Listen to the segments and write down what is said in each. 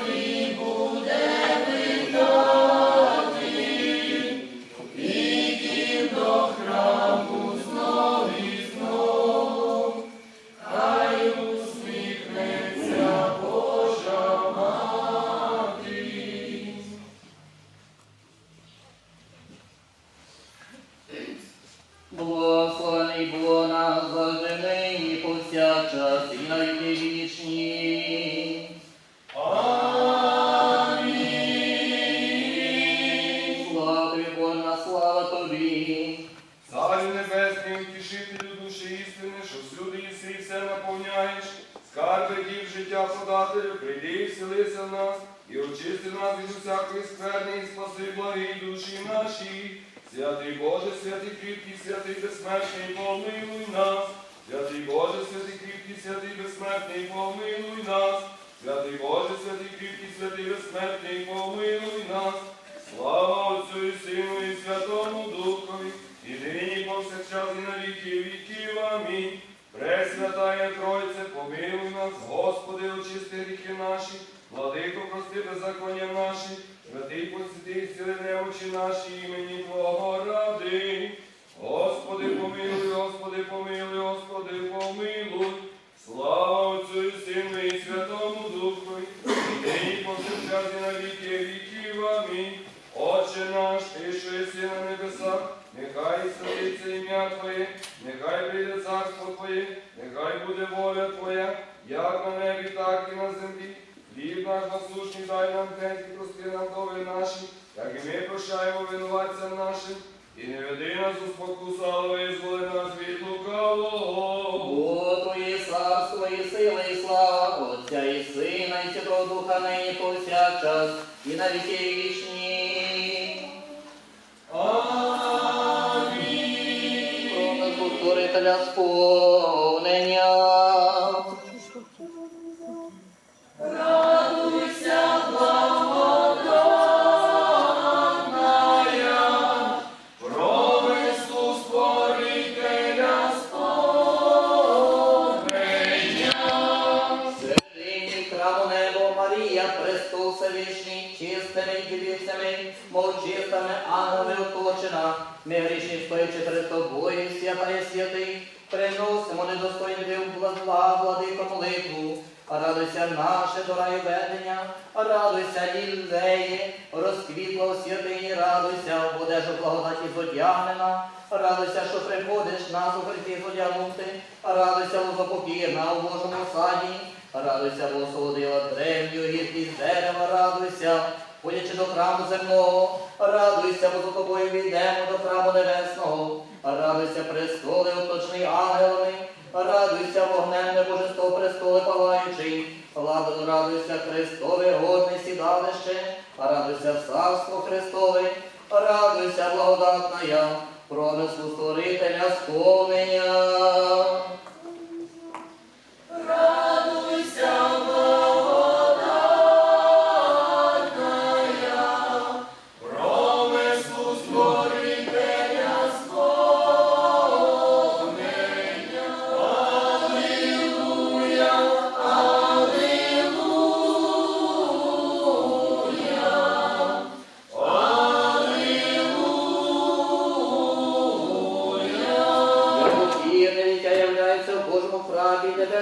Lord, усякої скверни, і спаси благі душі наші. Святий Боже, святий кріпкий, святий безсмертний, помилуй нас. Святий Боже, святий кріпкий, святий безсмертний, помилуй нас. Святий Боже, святий кріпкий, святий безсмертний, помилуй нас. Слава Отцю і Сину і Святому Духові, і нині повсякчас і на віки віків. Амінь. Пресвятая Тройце, помилуй нас, Господи, очисти гріхи наші, владико, прости беззаконня наші, посвяти, зціли немочі наші імені Твого ради. Господи, помилуй, Господи, помилуй, Господи, помилуй. Слава Отцю і Сину і Святому Духові, і нині повсякчас на віки віків. Амінь. Отче наш, ти, що єси на небесах, нехай святиться ім'я Твоє, нехай прийде царство Твоє, нехай буде воля Твоя, як на небі, так і на. Хліб наш насущний дай нам день і прости нам дови наші, як і ми прощаємо винуватцям нашим, і не веди нас у спокусу, але визволи нас від лукавого. Бо Твоє царство і сила, і слава, Отця і Сина, і Святого Духа, нині повсякчас, і на віки вічні. Про нас Утворителя сповнення. Радуйся наше до раю ведення, радуйся лілеї, розквітла у святині, радуйся, будеш у благодаті зодягнена, радуйся, що приходиш нас у Христі зодягнути, радуйся, лозопокірна у Божому саді, радуйся, бо осолодила древню гіркість дерева, радуйся, ходячи до храму земного, радуйся, бо за тобою війдемо до храму небесного, радуйся, престоли, оточний ангелами, радуйся, благодатна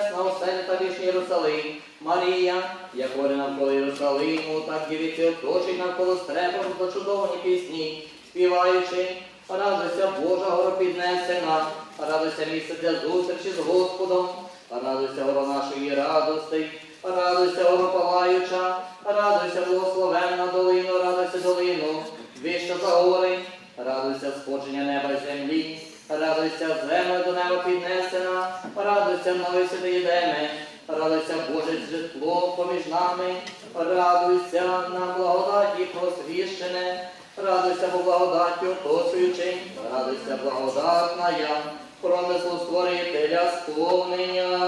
небесна оселя та вічний Єрусалим. Марія, як горе навколо Єрусалиму, так дівиці оточить навколо стрепом зачудовані пісні, співаючи, радуйся Божа горо піднесена, радуйся місце для зустрічі з Господом, радуйся горо нашої радости, радуйся горо палаюча, радуйся благословенна долину, радуйся долину, вища за гори, радуйся сходження неба й землі. Радуйся, земля до неба піднесена, радуйся, мною йдеме, радуйся, Боже, з житлом поміж нами, радуйся на благодаті просвіщене, радуйся, бо благодаті оточуючи, радуйся, благодатна я, промислу створителя сповнення.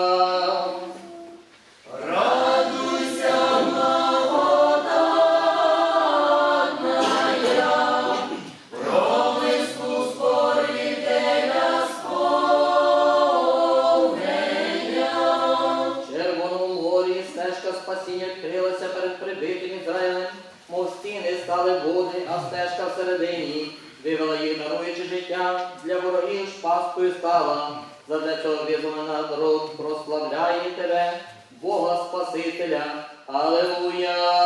ворогів шпаскою стала, задля цього візуми народ прославляє тебе, Бога Спасителя. Аллилуйя!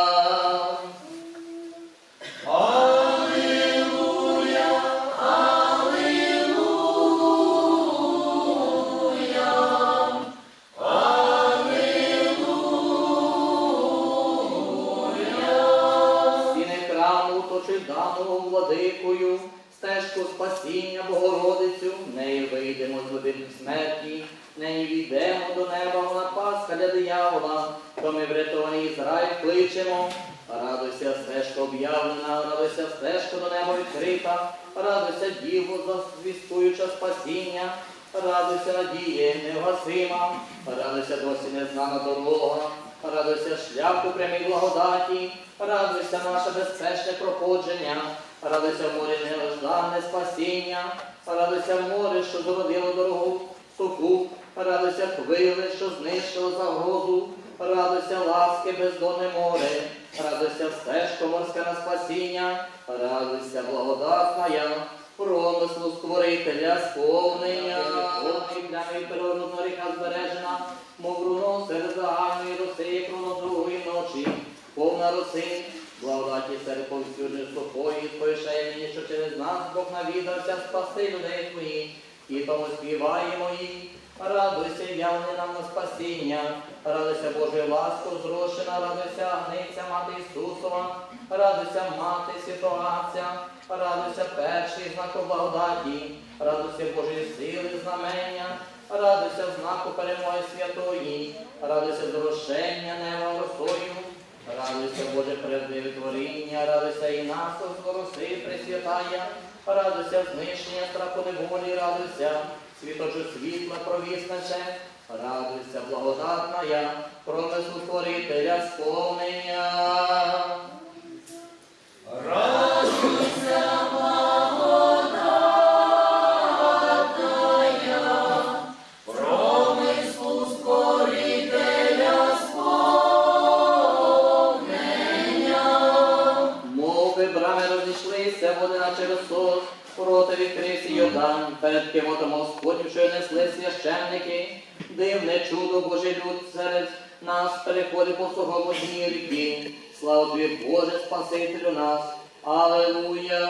Даного владикою стежку спасіння Богородицю, нею вийдемо з глибин смерті, нею війдемо до неба, вона пасха для диявола, то ми врятований Ізраїль кличемо. Радуйся, стежка об'явлена, радуйся, стежка до неба відкрита, радуйся, діво, звістуюча спасіння, радуйся, надіє, невгасима, радуйся, досі незнана дорога, радуйся, шлях у прямій благодаті, радуйся, наше безпечне проходження, радуйся, море неждане спасіння, радуйся, море, що зародило дорогу суху, радуйся, хвили, що знищило загрозу, радуйся, ласки, бездонне море, радуйся, стежко морська на спасіння, радуйся, благодатна я, промислу створителя сповнення, для природного ріка збережена, мов руно серед загальної роси, кроно другої ночі, повна роси, благодаті серед сухої, спойшає мені, що через нас Бог навідався спасти людей твоїх, і тому співаємо їй. Радуйся, явне нам на спасіння, радуйся Божою ласку зрошена, радуйся Агниця, Мати Ісусова, радуйся Мати Святогаця, радуйся перший знак благодаті, радуйся Божої сили, знамення, радуйся знаку перемоги святої, радуйся зрошення неба росою, радуйся Боже правдиве творіння, радуйся і нас, пресвятая, радуйся знищення страху неволі, радуйся, світочу світла провісначе, радуйся, благодатна я, промислу Творителя сповнення. Розійшлися, води наче розсос, проти відкрився Йордан, перед кивотом й несли священники, дивне чудо Божий люд серед нас переходить по сугоботній ріки. Слава тобі, Боже, Спасителю нас. Алелуя!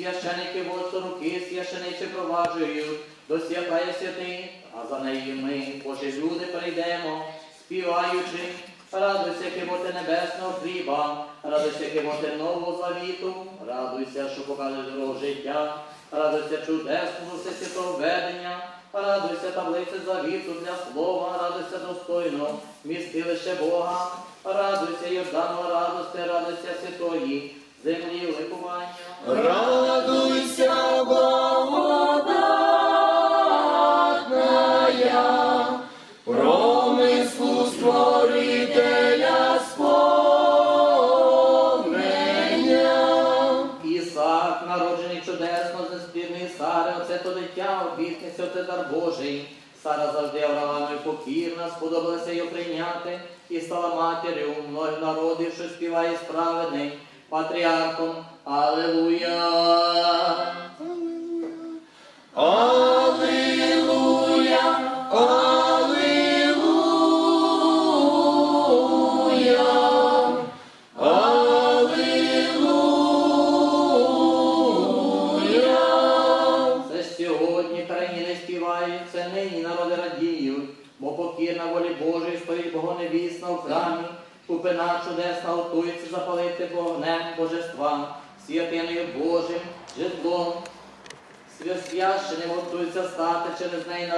Священики водцю руки священичі проваджують, до святає святих, а за нею ми, Божі люди, прийдемо, співаючи. Радуйся, кивоти небесного хліба, радуйся, кивоти нового завіту, радуйся, що покаже дорогу життя, радуйся чудесному всесвятого ведення, радуйся таблиці завіту для слова, радуйся достойно, містилище Бога, радуйся Йордану, радости, радуйся святої, землі ликування. Радуйся, благодатная, промислу створителя сповнення. Ісаак, народжений чудесно з неспільної Сари, оце то дитя, обітниця, оце дар Божий. Сара завжди Авраамові покірна, сподобалася його прийняти, і стала матір'ю народів, що співає справедний, патріархом. Алелуя! Аллилуйя, Аллилуйя,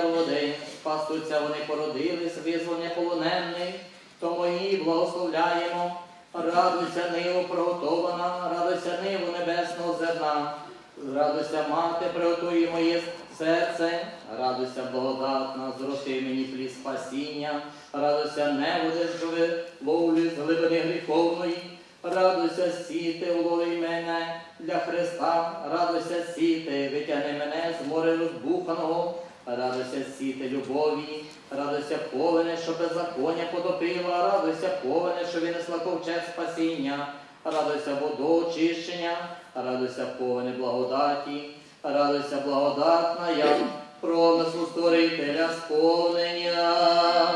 народи, спасуться вони породились, визволення полонених, тому її благословляємо. Радуйся, ниву приготована, радуйся ниву небесного зерна, радуйся, мати, приготуй моє серце, радуйся, благодатна, зроси мені плід спасіння, радуйся, неводи, що ви ловлю з глибини гріховної, радуйся, сіти, уловий мене для Христа, радуйся, сіти, витягни мене з моря розбуханого, радуйся, любові, радуйся, повене, що беззаконня потопила, радуйся, повене, що винесла ковчег спасіння, радуйся, водоочищення, радуйся, повене благодаті, радуйся благодатна, я промислу створителя сповнення.